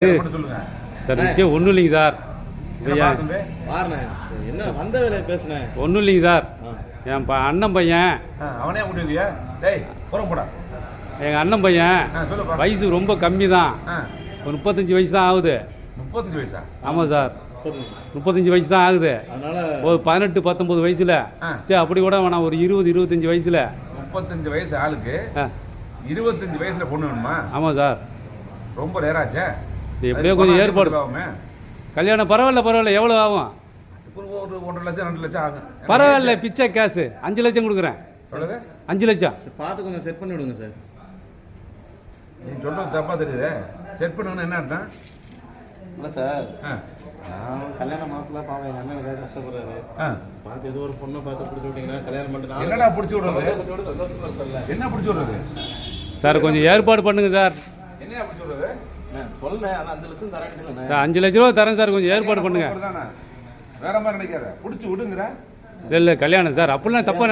Sir. விஷயம் ஒன்றும் இல்லைங்க சார். என்ன வந்த பேசுனேன் ஒன்றும் இல்லைங்க சார். என் ப அண்ணன் பையன். அவனே கூட்டி வந்தியா? டேய் புறம் போடா. எங்கள் அண்ணன் பையன். வயசு ரொம்ப கம்மி தான் ஒரு முப்பத்தஞ்சு வயசு தான் ஆகுது. முப்பத்தஞ்சு வயசா? ஆமாம் சார். முப்பது முப்பத்தஞ்சு வயசு தான் ஆகுது. அதனால ஒரு பதினெட்டு பத்தொம்பது வயசில். சரி அப்படி கூட வேணாம். ஒரு இருபது இருபத்தஞ்சி வயசில். முப்பத்தஞ்சு வயசு ஆளுக்கு ஆ. இருபத்தஞ்சு வயசுல பொண்ணு வேணுமா? ஆமாம் சார். ரொம்ப ரேராச்சே. இது எப்படியோ கொஞ்சம் ஏற்பாடு. கல்யாணம் பரவாயில்ல பரவாயில்ல எவ்வளோ ஆகும்? ஒரு ஒன்றரை லட்சம் ரெண்டு லட்சம் ஆகும். பரவாயில்ல பிச்சை கேஸு அஞ்சு லட்சம் கொடுக்குறேன். சொல்லுங்க. அஞ்சு லட்சம். சரி, பார்த்து கொஞ்சம் செட் பண்ணி விடுங்க சார். நீ சொல்றது தப்பா தெரியுது. செட் பண்ணணும்னு என்ன அர்த்தம்? இல்லை சார். ஆ. நான் கல்யாண மாப்பிள்ள பாவம் எங்கள் அண்ணனுக்காக கஷ்டப்படுறாரு. ஆ. பார்த்து ஏதோ ஒரு பொண்ணை பார்த்து பிடிச்சி விட்டீங்கன்னா கல்யாணம் பண்ணிட்டு என்னடா பிடிச்சி விடுறது? என்ன பிடிச்சி விடுறது? சார் கொஞ்சம் ஏற்பாடு பண்ணுங்க சார். என்னையா பிடிச்சி விடுறது? சொன்னேன் ஆனால் அஞ்சு லட்சம் தரேன் சார், அஞ்சு லட்ச ரூபா தரேன் சார் கொஞ்சம் ஏற்பாடு பண்ணுங்க. வேற மாதிரி நினைக்காத. பிடிச்சி விடுங்கிற இல்லை இல்லை கல்யாணம் சார் அப்படிலாம் தப்பா